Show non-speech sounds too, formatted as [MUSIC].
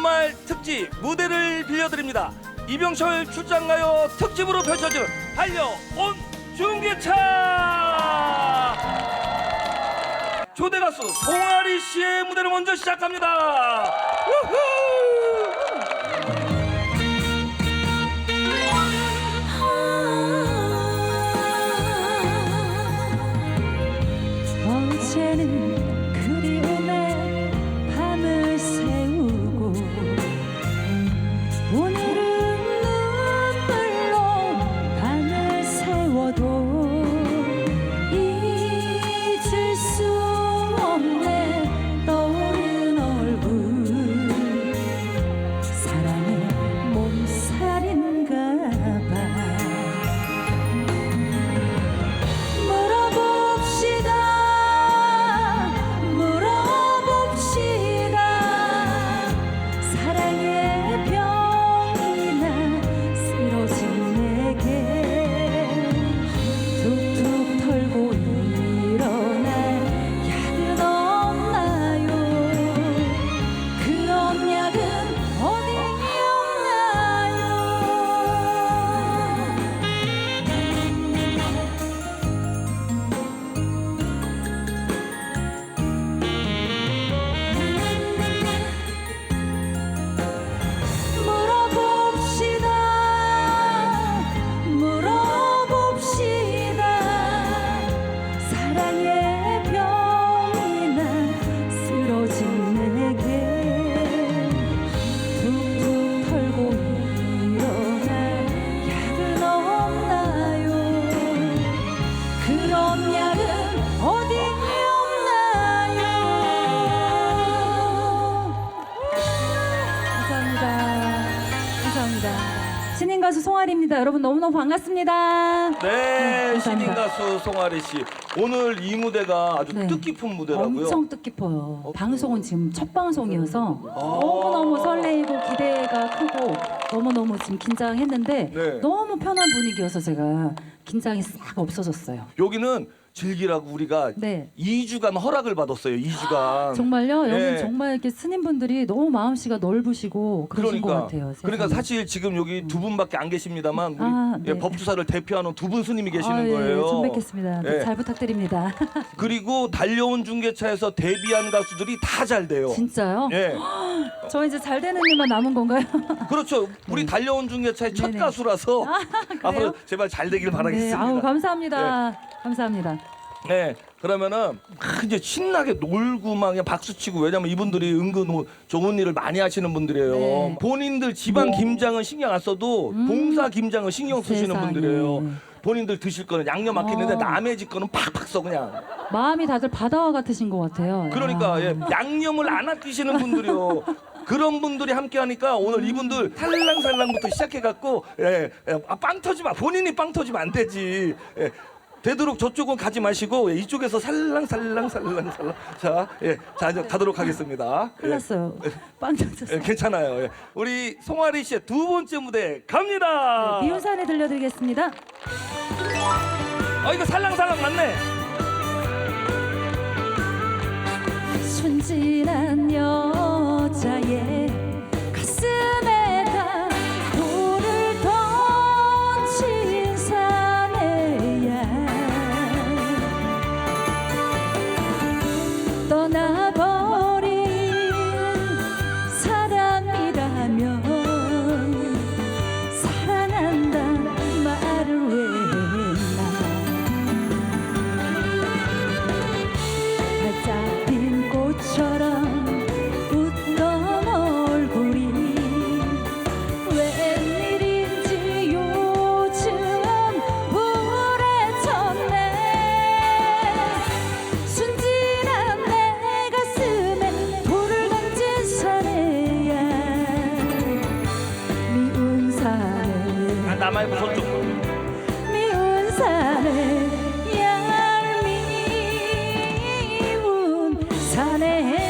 연말 특집 무대를 빌려드립니다. 이병철 출장가요 특집으로 펼쳐지는 달려온 중계차 초대 가수 송아리 씨의 무대를 먼저 시작합니다. 우후! 감사합니다. 신인 가수 송아리입니다. 여러분 너무너무 반갑습니다. 네, 감사합니다. 신인 가수 송아리 씨. 오늘 이 무대가 아주 네. 뜻깊은 무대라고요. 엄청 뜻깊어요. 어, 방송은 지금 첫 방송이어서 너무너무 설레이고 기대가 크고 너무너무 지금 긴장했는데 네. 너무 편한 분위기여서 제가 긴장이 싹 없어졌어요. 여기는 즐기라고 우리가 네. 2주간 허락을 받았어요. 2주간. 정말요? 여기 네. 정말 이렇게 스님분들이 너무 마음씨가 넓으시고 그러신 것 그러니까 같아요. 그러니까 세상에. 사실 지금 여기 두 분밖에 안 계십니다만 우리 아, 예, 네. 법주사를 대표하는 두 분 스님이 계시는 아, 예, 거예요. 좀 뵙겠습니다. 네, 예. 잘 부탁드립니다. [LAUGHS] 그리고 달려온 중계차에서 데뷔한 가수들이 다 잘 돼요. 진짜요? 예, [GASPS] 저 이제 잘 되는 일만 남은 건가요? [LAUGHS] 그렇죠. 우리 달려온 중계차의 첫 네네. 가수라서 그래요? 앞으로 제발 잘 되길 네, 바라겠습니다. 아우 감사합니다. 감사합니다. 네, 그러면은 막 이제 신나게 놀고 막 그냥 박수 치고 왜냐면 이분들이 은근 오- 좋은 일을 많이 하시는 분들이에요. 네. 본인들 집안 김장은 신경 안 써도 봉사 김장은 신경 쓰시는 세상에. 분들이에요. 본인들 드실 거는 양념 아끼는데 어. 남의 집 거는 팍팍 써 그냥. 마음이 다들 바다와 같으신 것 같아요. 그러니까 아. 예, 양념을 안 아끼시는 분들이요. [LAUGHS] 그런 분들이 함께 하니까 오늘 이분들 살랑살랑부터 시작해 갖고 예, 예, 아, 빵 터지면 본인이 빵 터지면 안 되지. 예, 되도록 저쪽은 가지 마시고 예, 이쪽에서 살랑 살랑 살랑 살랑 자, 예, 자 이제 가도록 하겠습니다. 큰일 예, 났어요. 빵 터졌어요. 예, 괜찮아요. 예. 우리 송아리 씨의 두 번째 무대 갑니다. 네, 미운산에 들려드리겠습니다. 어 이거 살랑살랑 맞네. 순진한 여자의 나 말고 저쪽. 미운 산에 얄미운 산에